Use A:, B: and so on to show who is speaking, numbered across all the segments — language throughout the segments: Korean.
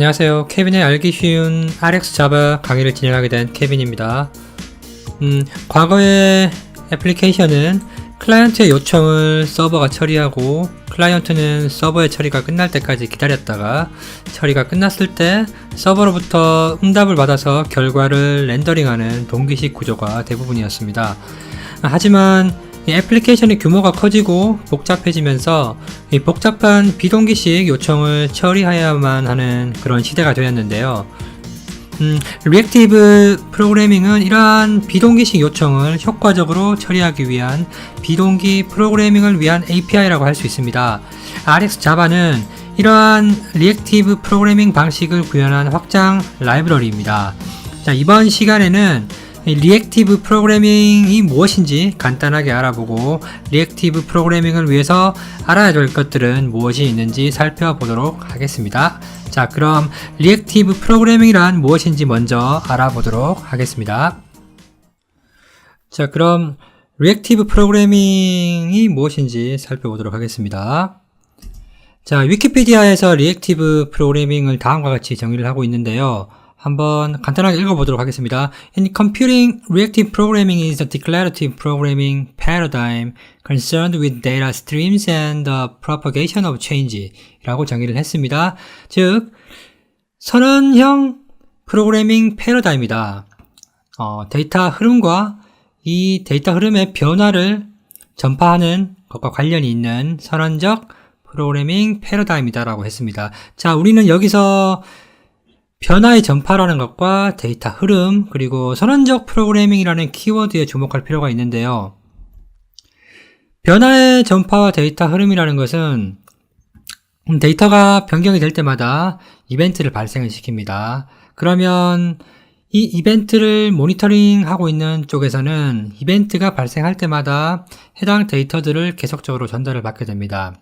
A: 안녕하세요. 케빈의 알기 쉬운 RX 자바 강의를 진행하게 된 케빈입니다. 음, 과거의 애플리케이션은 클라이언트의 요청을 서버가 처리하고 클라이언트는 서버의 처리가 끝날 때까지 기다렸다가 처리가 끝났을 때 서버로부터 응답을 받아서 결과를 렌더링하는 동기식 구조가 대부분이었습니다. 하지만 이 애플리케이션의 규모가 커지고 복잡해지면서 이 복잡한 비동기식 요청을 처리해야만 하는 그런 시대가 되었는데요. 음, 리액티브 프로그래밍은 이러한 비동기식 요청을 효과적으로 처리하기 위한 비동기 프로그래밍을 위한 API라고 할 수 있습니다. RX 자바는 이러한 리액티브 프로그래밍 방식을 구현한 확장 라이브러리입니다. 자, 이번 시간에는 리액티브 프로그래밍이 무엇인지 간단하게 알아보고 리액티브 프로그래밍을 위해서 알아야 될 것들은 무엇이 있는지 살펴보도록 하겠습니다. 자, 그럼 리액티브 프로그래밍이란 무엇인지 먼저 알아보도록 하겠습니다. 자, 그럼 리액티브 프로그래밍이 무엇인지 살펴보도록 하겠습니다. 자, 위키피디아에서 리액티브 프로그래밍을 다음과 같이 정의를 하고 있는데요. 한번 간단하게 읽어보도록 하겠습니다. In computing, reactive programming is a declarative programming paradigm concerned with data streams and the propagation of change 라고 정의를 했습니다. 즉, 선언형 프로그래밍 패러다임이다. 어, 데이터 흐름과 이 데이터 흐름의 변화를 전파하는 것과 관련이 있는 선언적 프로그래밍 패러다임이다라고 했습니다. 자, 우리는 여기서 변화의 전파라는 것과 데이터 흐름, 그리고 선언적 프로그래밍이라는 키워드에 주목할 필요가 있는데요. 변화의 전파와 데이터 흐름이라는 것은 데이터가 변경이 될 때마다 이벤트를 발생을 시킵니다. 그러면 이 이벤트를 모니터링하고 있는 쪽에서는 이벤트가 발생할 때마다 해당 데이터들을 계속적으로 전달을 받게 됩니다.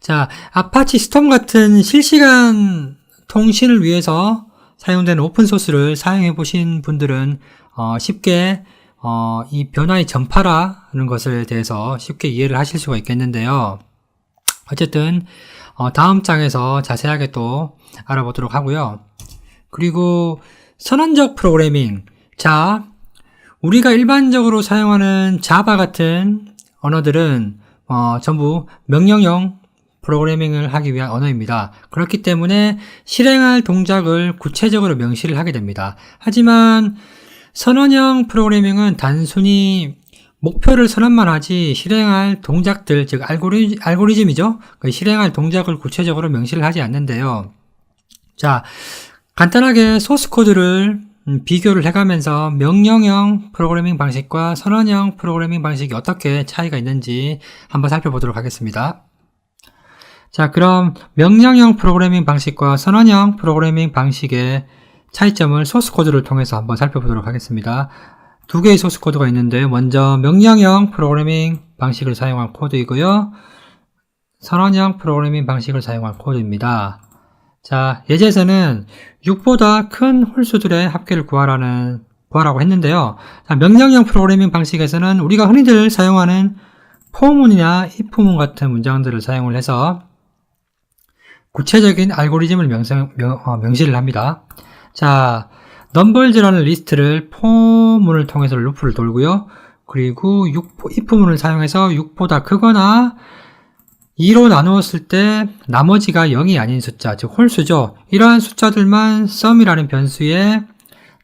A: 자, 아파치 스톰 같은 실시간 통신을 위해서 사용되는 오픈소스를 사용해 보신 분들은 어, 쉽게 어, 이 변화의 전파라는 것에 대해서 쉽게 이해를 하실 수가 있겠는데요. 어쨌든 어, 다음 장에서 자세하게 또 알아보도록 하고요. 그리고 선언적 프로그래밍. 자, 우리가 일반적으로 사용하는 자바 같은 언어들은 어, 전부 명령형 프로그래밍을 하기 위한 언어입니다. 그렇기 때문에 실행할 동작을 구체적으로 명시를 하게 됩니다. 하지만 선언형 프로그래밍은 단순히 목표를 선언만 하지 실행할 동작들, 즉 알고리, 알고리즘이죠. 그 실행할 동작을 구체적으로 명시를 하지 않는데요. 자, 간단하게 소스 코드를 음, 비교를 해가면서 명령형 프로그래밍 방식과 선언형 프로그래밍 방식이 어떻게 차이가 있는지 한번 살펴보도록 하겠습니다. 자, 그럼 명령형 프로그래밍 방식과 선언형 프로그래밍 방식의 차이점을 소스 코드를 통해서 한번 살펴보도록 하겠습니다. 두 개의 소스 코드가 있는데 먼저 명령형 프로그래밍 방식을 사용한 코드이고요. 선언형 프로그래밍 방식을 사용한 코드입니다. 자, 예제에서는 6보다 큰 홀수들의 합계를 구하라는 구하라고 했는데요. 자, 명령형 프로그래밍 방식에서는 우리가 흔히들 사용하는 포문이나 if문 같은 문장들을 사용을 해서 구체적인 알고리즘을 명성, 명, 어, 명시를 합니다. 자, 넘벌즈라는 리스트를 포문을 통해서 루프를 돌고요. 그리고 6, if문을 사용해서 6보다 크거나 2로 나누었을 때 나머지가 0이 아닌 숫자, 즉 홀수죠. 이러한 숫자들만 sum이라는 변수에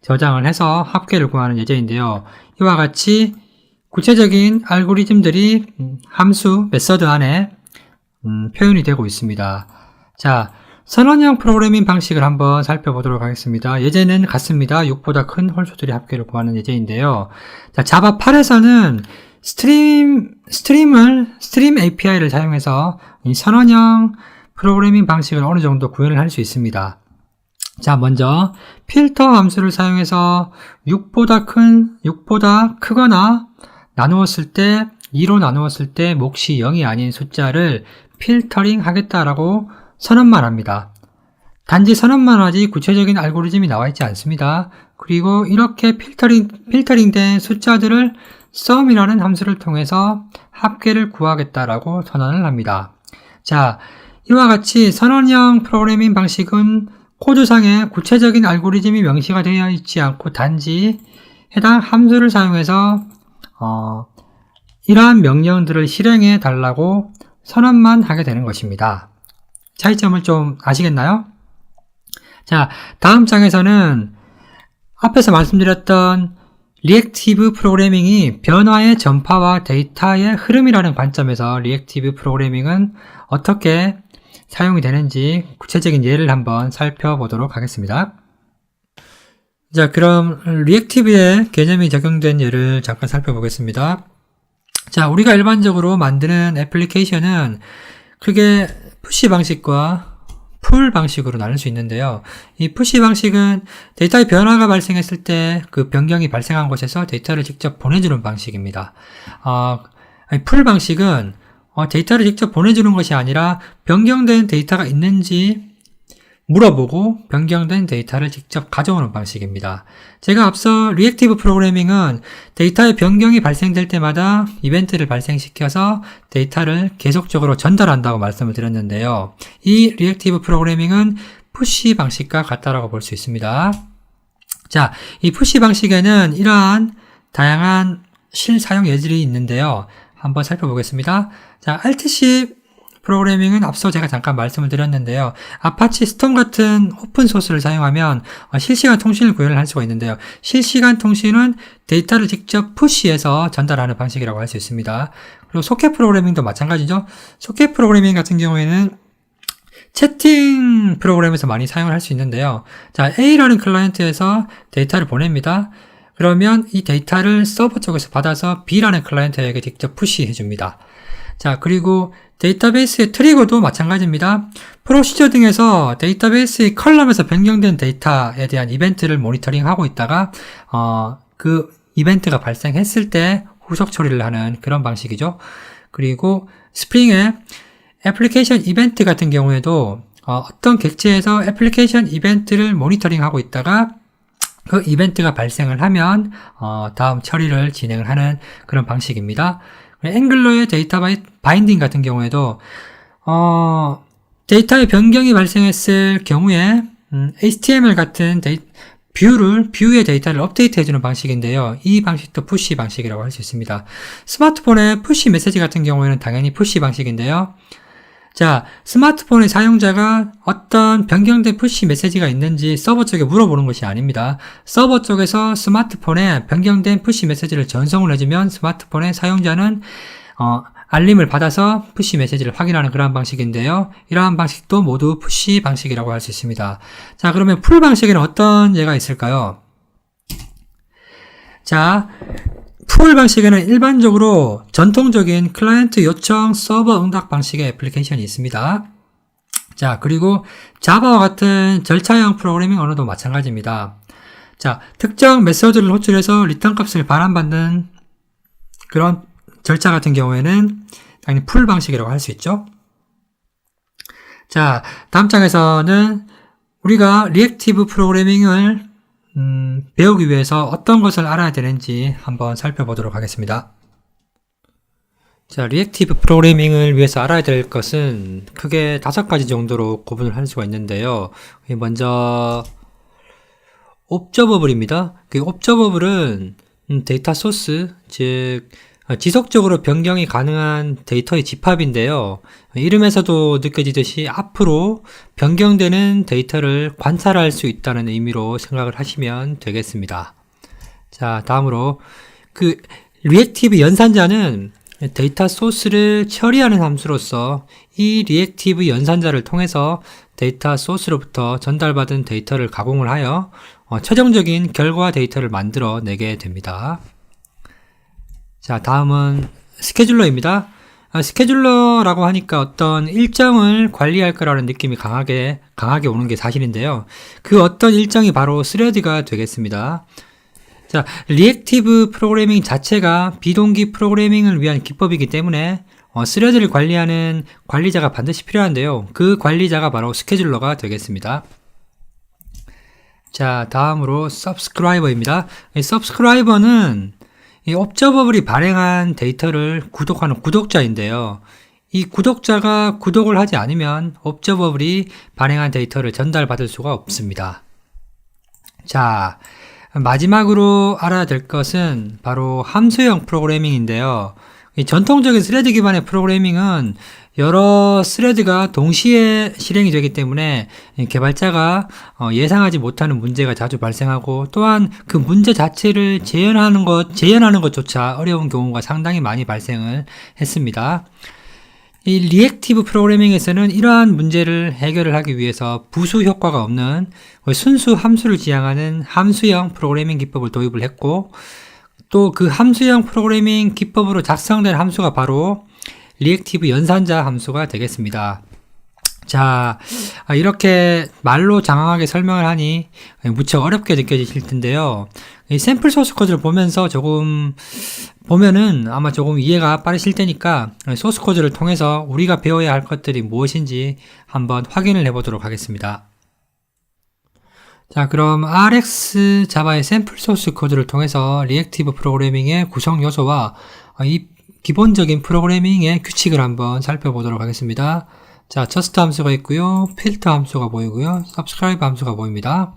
A: 저장을 해서 합계를 구하는 예제인데요. 이와 같이 구체적인 알고리즘들이 함수, 메서드 안에 음, 표현이 되고 있습니다. 자, 선언형 프로그래밍 방식을 한번 살펴보도록 하겠습니다. 예제는 같습니다. 6보다 큰 홀수들의 합계를 구하는 예제인데요. 자, 자바 8에서는 스트림, 스트림을, 스트림 API를 사용해서 이 선언형 프로그래밍 방식을 어느 정도 구현을 할 수 있습니다. 자, 먼저 필터 함수를 사용해서 6보다 큰, 6보다 크거나 나누었을 때, 2로 나누었을 때 몫이 0이 아닌 숫자를 필터링 하겠다라고 선언만 합니다. 단지 선언만 하지 구체적인 알고리즘이 나와 있지 않습니다. 그리고 이렇게 필터링, 필터링된 숫자들을 sum이라는 함수를 통해서 합계를 구하겠다라고 선언을 합니다. 자, 이와 같이 선언형 프로그래밍 방식은 코드상에 구체적인 알고리즘이 명시가 되어 있지 않고 단지 해당 함수를 사용해서 어, 이러한 명령들을 실행해 달라고 선언만 하게 되는 것입니다. 차이점을 좀 아시겠나요? 자, 다음 장에서는 앞에서 말씀드렸던 리액티브 프로그래밍이 변화의 전파와 데이터의 흐름이라는 관점에서 리액티브 프로그래밍은 어떻게 사용이 되는지 구체적인 예를 한번 살펴보도록 하겠습니다. 자, 그럼 리액티브의 개념이 적용된 예를 잠깐 살펴보겠습니다. 자, 우리가 일반적으로 만드는 애플리케이션은 크게 푸시 방식과 풀 방식으로 나눌 수 있는데요. 이 푸시 방식은 데이터의 변화가 발생했을 때 그 변경이 발생한 곳에서 데이터를 직접 보내주는 방식입니다. 어, 풀 방식은 어, 데이터를 직접 보내주는 것이 아니라 변경된 데이터가 있는지 물어보고 변경된 데이터를 직접 가져오는 방식입니다. 제가 앞서 리액티브 프로그래밍은 데이터의 변경이 발생될 때마다 이벤트를 발생시켜서 데이터를 계속적으로 전달한다고 말씀을 드렸는데요. 이 리액티브 프로그래밍은 푸시 방식과 같다라고 볼 수 있습니다. 자, 이 푸시 방식에는 이러한 다양한 실사용 예들이 있는데요. 한번 살펴보겠습니다. 자, Alt-C 프로그래밍은 앞서 제가 잠깐 말씀을 드렸는데요. 아파치 스톰 같은 오픈 소스를 사용하면 어, 실시간 통신을 구현을 할 수가 있는데요. 실시간 통신은 데이터를 직접 푸시해서 전달하는 방식이라고 할 수 있습니다. 그리고 소켓 프로그래밍도 마찬가지죠. 소켓 프로그래밍 같은 경우에는 채팅 프로그램에서 많이 사용을 할 수 있는데요. 자, A라는 클라이언트에서 데이터를 보냅니다. 그러면 이 데이터를 서버 쪽에서 받아서 B라는 클라이언트에게 직접 푸시해 줍니다. 자, 그리고 데이터베이스의 트리거도 마찬가지입니다. 프로시저 등에서 데이터베이스의 컬럼에서 변경된 데이터에 대한 이벤트를 모니터링하고 있다가 어, 그 이벤트가 발생했을 때 후속 처리를 하는 그런 방식이죠. 그리고 스프링의 애플리케이션 이벤트 같은 경우에도 어, 떤 객체에서 애플리케이션 이벤트를 모니터링하고 있다가 그 이벤트가 발생을 하면 어, 다음 처리를 진행을 하는 그런 방식입니다. 앵글러의 데이터 바인딩 같은 경우에도 어, 데이터의 변경이 발생했을 경우에 음, HTML 같은 데이, 뷰를 뷰의 데이터를 업데이트 해주는 방식인데요. 이 방식도 푸시 방식이라고 할 수 있습니다. 스마트폰의 푸시 메시지 같은 경우에는 당연히 푸시 방식인데요. 자, 스마트폰의 사용자가 어떤 변경된 푸시 메시지가 있는지 서버 쪽에 물어보는 것이 아닙니다. 서버 쪽에서 스마트폰에 변경된 푸시 메시지를 전송을 해주면 스마트폰의 사용자는 어, 알림을 받아서 푸시 메시지를 확인하는 그러한 방식인데요. 이러한 방식도 모두 푸시 방식이라고 할 수 있습니다. 자, 그러면 풀 방식에는 어떤 예가 있을까요? 자, 풀 방식에는 일반적으로 전통적인 클라이언트 요청 서버 응답 방식의 애플리케이션이 있습니다. 자, 그리고 자바와 같은 절차형 프로그래밍 언어도 마찬가지입니다. 자, 특정 메서드를 호출해서 리턴 값을 반환받는 그런 절차 같은 경우에는 당연히 풀 방식이라고 할 수 있죠. 자, 다음 장에서는 우리가 리액티브 프로그래밍을 음, 배우기 위해서 어떤 것을 알아야 되는지 한번 살펴보도록 하겠습니다. 자, 리액티브 프로그래밍을 위해서 알아야 될 것은 크게 다섯 가지 정도로 구분을 할 수가 있는데요. 먼저 옵저버블입니다. 그 옵저버블은 음, 데이터 소스, 즉 어, 지속적으로 변경이 가능한 데이터의 집합인데요. 이름에서도 느껴지듯이 앞으로 변경되는 데이터를 관찰할 수 있다는 의미로 생각을 하시면 되겠습니다. 자, 다음으로 그 리액티브 연산자는 데이터 소스를 처리하는 함수로서 이 리액티브 연산자를 통해서 데이터 소스로부터 전달받은 데이터를 가공을 하여 어, 최종적인 결과 데이터를 만들어 내게 됩니다. 자, 다음은 스케줄러입니다. 아, 스케줄러라고 하니까 어떤 일정을 관리할 거라는 느낌이 강하게, 강하게 오는 게 사실인데요. 그 어떤 일정이 바로 스레드가 되겠습니다. 자, 리액티브 프로그래밍 자체가 비동기 프로그래밍을 위한 기법이기 때문에 어, 스레드를 관리하는 관리자가 반드시 필요한데요. 그 관리자가 바로 스케줄러가 되겠습니다. 자, 다음으로. 이 subscriber는 이 옵저버블이 발행한 데이터를 구독하는 구독자인데요. 이 구독자가 구독을 하지 않으면 옵저버블이 발행한 데이터를 전달받을 수가 없습니다. 자, 마지막으로 알아야 될 것은 바로 함수형 프로그래밍인데요. 이 전통적인 스레드 기반의 프로그래밍은 여러 스레드가 동시에 실행이 되기 때문에 개발자가 어, 예상하지 못하는 문제가 자주 발생하고 또한 그 문제 자체를 재현하는 것, 재현하는 것조차 어려운 경우가 상당히 많이 발생을 했습니다. 이 리액티브 프로그래밍에서는 이러한 문제를 해결을 하기 위해서 부수 효과가 없는 순수 함수를 지향하는 함수형 프로그래밍 기법을 도입을 했고 또 그 함수형 프로그래밍 기법으로 작성된 함수가 바로 리액티브 연산자 함수가 되겠습니다. 자, 아, 이렇게 말로 장황하게 설명을 하니 무척 어렵게 느껴지실 텐데요. 이 샘플 소스 코드를 보면서 조금 보면은 아마 조금 이해가 빠르실 테니까 소스 코드를 통해서 우리가 배워야 할 것들이 무엇인지 한번 확인을 해 보도록 하겠습니다. 자, 그럼 RX 자바의 샘플 소스 코드를 통해서 리액티브 프로그래밍의 구성 요소와 이 기본적인 프로그래밍의 규칙을 한번 살펴보도록 하겠습니다. 자, just 함수가 있고요. 필터 함수가 보이고요. subscribe 함수가 보입니다.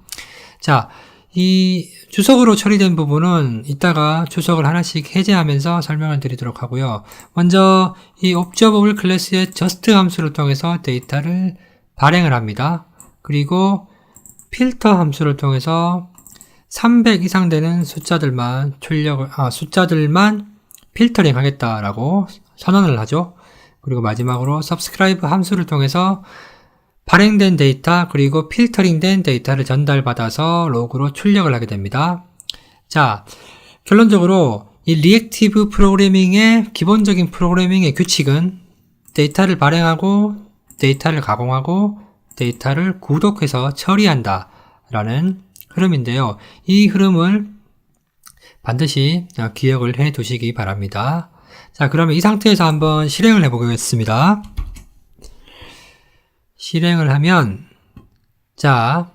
A: 자, 이 주석으로 처리된 부분은 이따가 주석을 하나씩 해제하면서 설명을 드리도록 하고요. 먼저 이 observable 클래스의 just 함수를 통해서 데이터를 발행을 합니다. 그리고 필터 함수를 통해서 300 이상 되는 숫자들만 출력을, 아, 숫자들만 필터링 하겠다라고 선언을 하죠. 그리고 마지막으로 subscribe 함수를 통해서 발행된 데이터 그리고 필터링된 데이터를 전달받아서 로그로 출력을 하게 됩니다. 자, 결론적으로 이 리액티브 프로그래밍의 기본적인 프로그래밍의 규칙은 데이터를 발행하고 데이터를 가공하고 데이터를 구독해서 처리한다 라는 흐름인데요. 이 흐름을 반드시 기억을 해 두시기 바랍니다. 자, 그러면 이 상태에서 한번 실행을 해 보겠습니다. 실행을 하면 자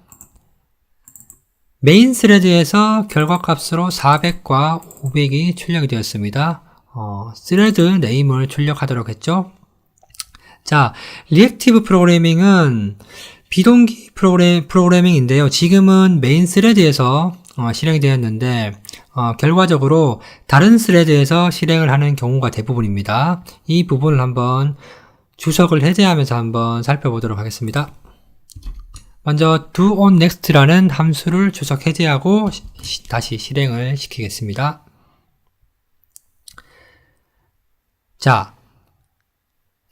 A: 메인 스레드에서 결과값으로 400과 500이 출력이 되었습니다. 어, 스레드 네임을 출력하도록 했죠. 자, 리액티브 프로그래밍은 비동기 프로그래밍, 프로그래밍인데요. 지금은 메인 스레드에서 어, 실행이 되었는데 어, 결과적으로 다른 스레드에서 실행을 하는 경우가 대부분입니다. 이 부분을 한번 주석을 해제하면서 한번 살펴보도록 하겠습니다. 먼저 do on next라는 함수를 주석 해제하고 시, 다시 실행을 시키겠습니다. 자,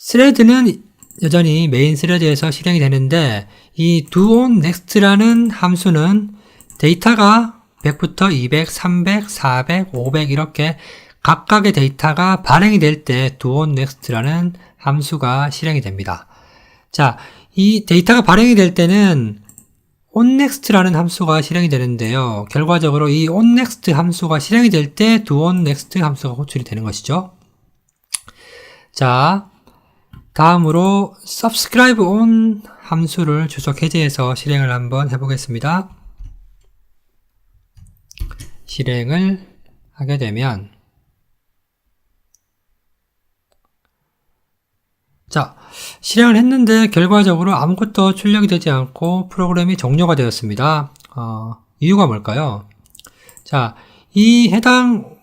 A: 스레드는 여전히 메인 스레드에서 실행이 되는데 이 do on next라는 함수는 데이터가 100부터 200, 300, 400, 500 이렇게 각각의 데이터가 발행이 될 때 do on next라는 함수가 실행이 됩니다. 자, 이 데이터가 발행이 될 때는 onNext라는 함수가 실행이 되는데요. 결과적으로 이 onNext 함수가 실행이 될 때 doOnNext 함수가 호출이 되는 것이죠. 자, 다음으로 subscribe on 함수를 주석 해제해서 실행을 한번 해보겠습니다. 실행을 하게 되면 자, 실행을 했는데 결과적으로 아무것도 출력이 되지 않고 프로그램이 종료가 되었습니다. 어, 이유가 뭘까요? 자, 이 해당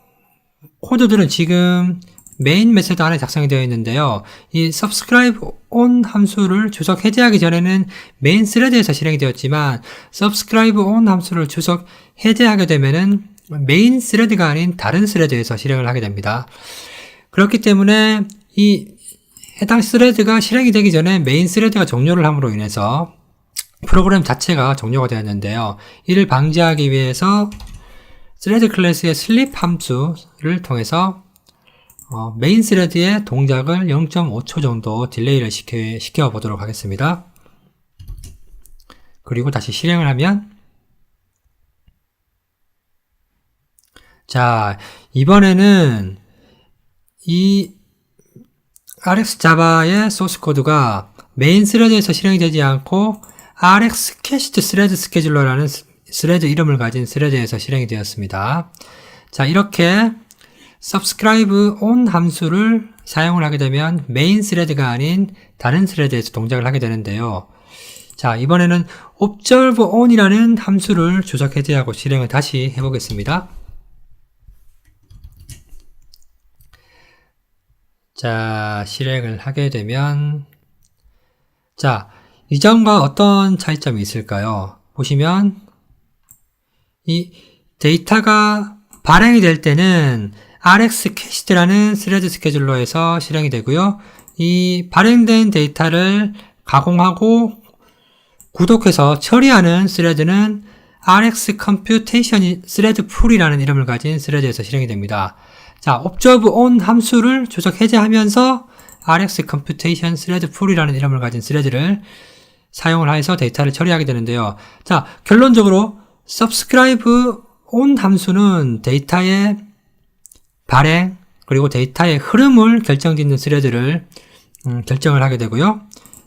A: 코드들은 지금 메인 메소드 안에 작성이 되어 있는데요. 이 subscribe on 함수를 주석 해제하기 전에는 메인 스레드에서 실행이 되었지만 subscribe on 함수를 주석 해제하게 되면은 메인 스레드가 아닌 다른 스레드에서 실행을 하게 됩니다. 그렇기 때문에 이 해당 스레드가 실행이 되기 전에 메인 스레드가 종료를 함으로 인해서 프로그램 자체가 종료가 되었는데요. 이를 방지하기 위해서 스레드 클래스의 슬립 함수를 통해서 어, 메인 스레드의 동작을 0.5초 정도 딜레이를 시켜, 시켜 보도록 하겠습니다. 그리고 다시 실행을 하면 자 이번에는 이 RX 자바의 소스 코드가 메인 스레드에서 실행이 되지 않고 RX 캐시트 스레드 스케줄러라는 스레드 이름을 가진 스레드에서 실행이 되었습니다. 자, 이렇게 subscribe on 함수를 사용을 하게 되면 메인 스레드가 아닌 다른 스레드에서 동작을 하게 되는데요. 자, 이번에는 observe on이라는 함수를 주석 해제하고 실행을 다시 해보겠습니다. 자, 실행을 하게 되면 자, 이전과 어떤 차이점이 있을까요? 보시면 이 데이터가 발행이 될 때는 RX 캐시드라는 스레드 스케줄러에서 실행이 되고요. 이 발행된 데이터를 가공하고 구독해서 처리하는 스레드는 RX Computation 스레드 풀이라는 이름을 가진 스레드에서 실행이 됩니다. 자, observe on 함수를 주석 해제하면서 RX Computation 스레드 풀이라는 이름을 가진 스레드를 사용을 해서 데이터를 처리하게 되는데요. 자, 결론적으로 subscribe on 함수는 데이터의 발행 그리고 데이터의 흐름을 결정짓는 스레드를 음, 결정을 하게 되고요.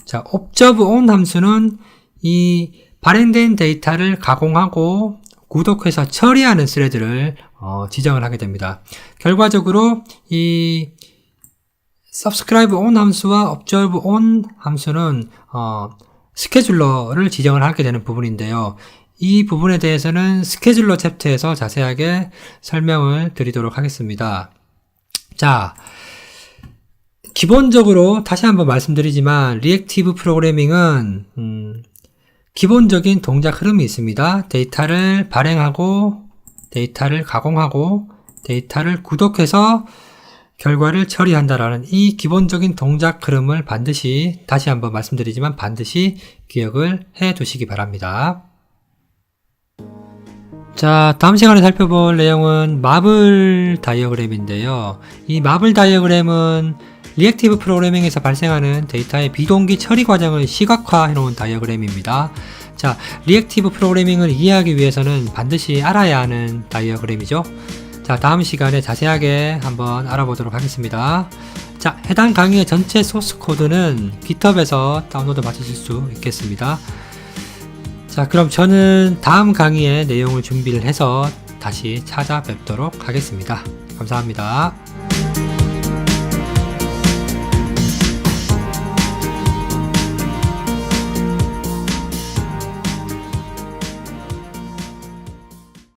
A: 자, observe on 함수는 이 발행된 데이터를 가공하고 구독해서 처리하는 스레드를 어, 지정을 하게 됩니다. 결과적으로 이 subscribe on 함수와 observe on 함수는 어, 스케줄러를 지정을 하게 되는 부분인데요. 이 부분에 대해서는 스케줄러 챕터에서 자세하게 설명을 드리도록 하겠습니다. 자, 기본적으로 다시 한번 말씀드리지만 리액티브 프로그래밍은 음, 기본적인 동작 흐름이 있습니다. 데이터를 발행하고 데이터를 가공하고 데이터를 구독해서 결과를 처리한다라는 이 기본적인 동작 흐름을 반드시 다시 한번 말씀드리지만 반드시 기억을 해 두시기 바랍니다. 자, 다음 시간에 살펴볼 내용은 마블 다이어그램인데요. 이 마블 다이어그램은 리액티브 프로그래밍에서 발생하는 데이터의 비동기 처리 과정을 시각화해 놓은 다이어그램입니다. 자, 리액티브 프로그래밍을 이해하기 위해서는 반드시 알아야 하는 다이어그램이죠. 자, 다음 시간에 자세하게 한번 알아보도록 하겠습니다. 자, 해당 강의의 전체 소스 코드는 GitHub에서 다운로드 받으실 수 있겠습니다. 자, 그럼 저는 다음 강의의 내용을 준비를 해서 다시 찾아뵙도록 하겠습니다. 감사합니다.